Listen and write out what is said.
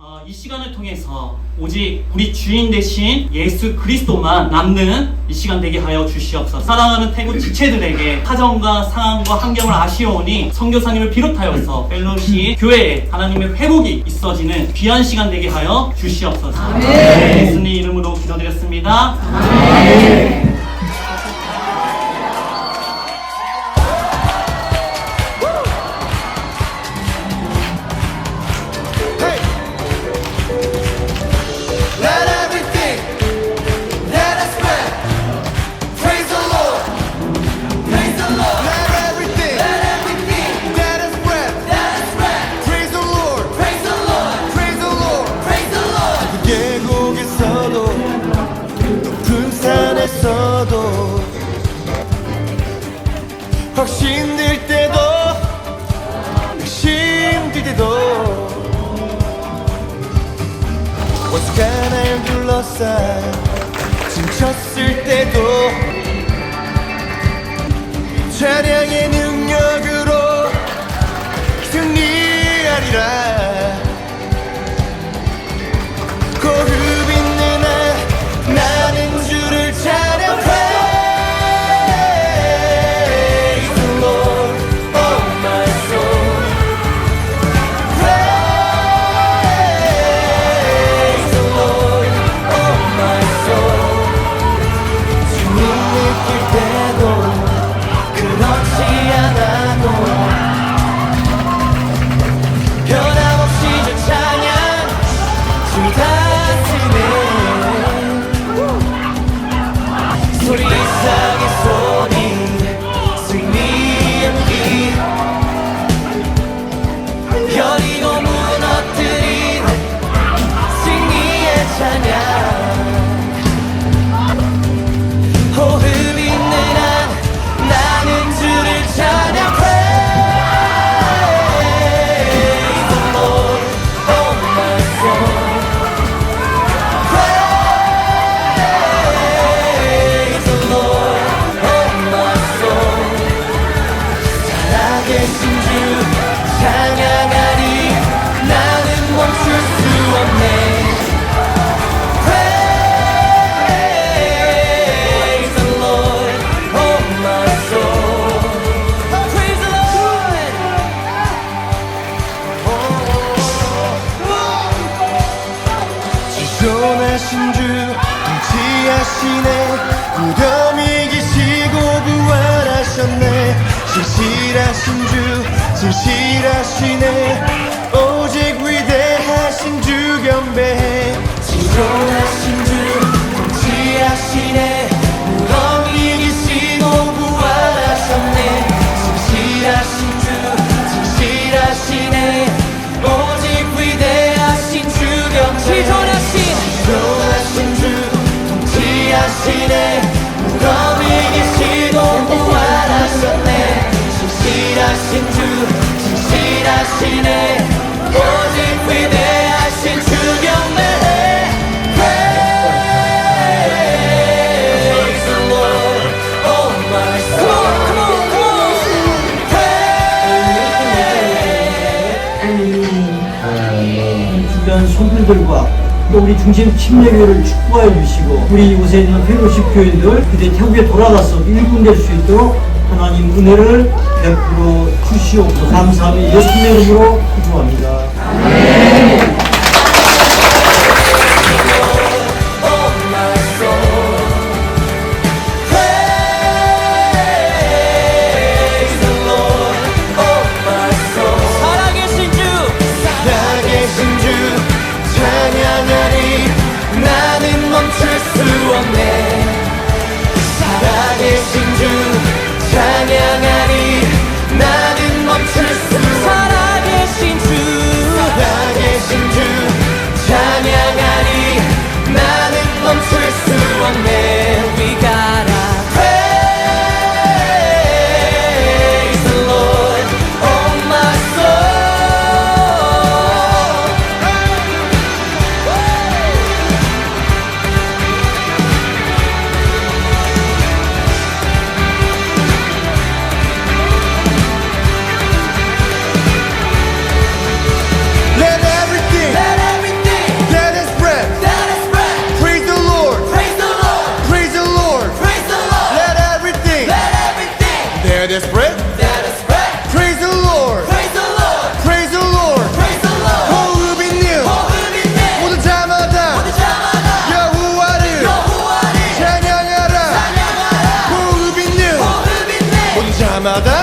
어, 이 시간을 통해서 오직 우리 주인 대신 예수 그리스도만 남는 이 시간 되게 하여 주시옵소서. 사랑하는 태국 지체들에게 사정과 상황과 환경을 아쉬워오니 선교사님을 비롯하여서 펠로시 교회에 하나님의 회복이 있어지는 귀한 시간 되게 하여 주시옵소서. 예수님 이름으로 기도드렸습니다. Hey! 어수가 날 둘러싸 지쳤을 때도 찬양의 능력으로 승리하리라 통치하시네 무덤 이기시고 부활하셨네. 진실하신 주 진실하시네 진실하시네 오직 위대하신 주 경배해 Praise the Lord, oh my soul. Come on, come on, come on. 주변 손들들과 또 우리 중심 침례교회를 축복하여 주시고 우리 이곳에 있는 페로십 교인들 그대 태국에 돌아가서 일꾼 될 수 있도록 하나님 은혜를 베풀어 주시옵소서 감사함이 예수님의 이름으로 기도합니다. Praise 날마다